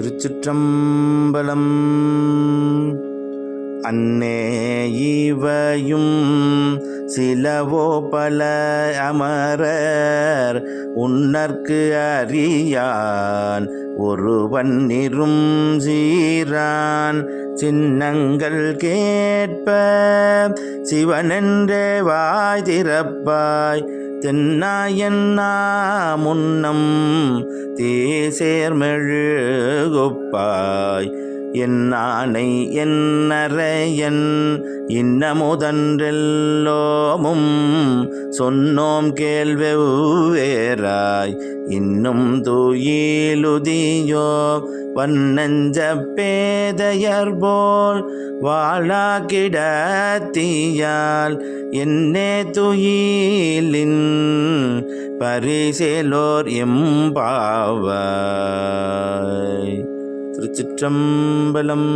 திருச்சிற்றம்பலம். அன்னே இவையும் சிலவோ பல அமரர் உன்னற்கு அறியான் ஒருவன் இரும் சீரான். சின்னங்கள் கேட்ப சிவனென்றே வாய் திறப்பாய் தென்னாயன்னா முன்னம் தேசேர்மெழுகுப்பாய் என் ஆணை என்னறையன் இன்னமுதன்றெல்லோமும் சொன்னோம் கேள்வெவ்வேறாய் இன்னும் தூயிலுதியோ வன்னஞ்ச பேதையர் போல் வாழா கிடத்தியால் என்னே துயிலின் பரிசேலோர் எம்பாவாய் திருச்சிற்றம்பலம்.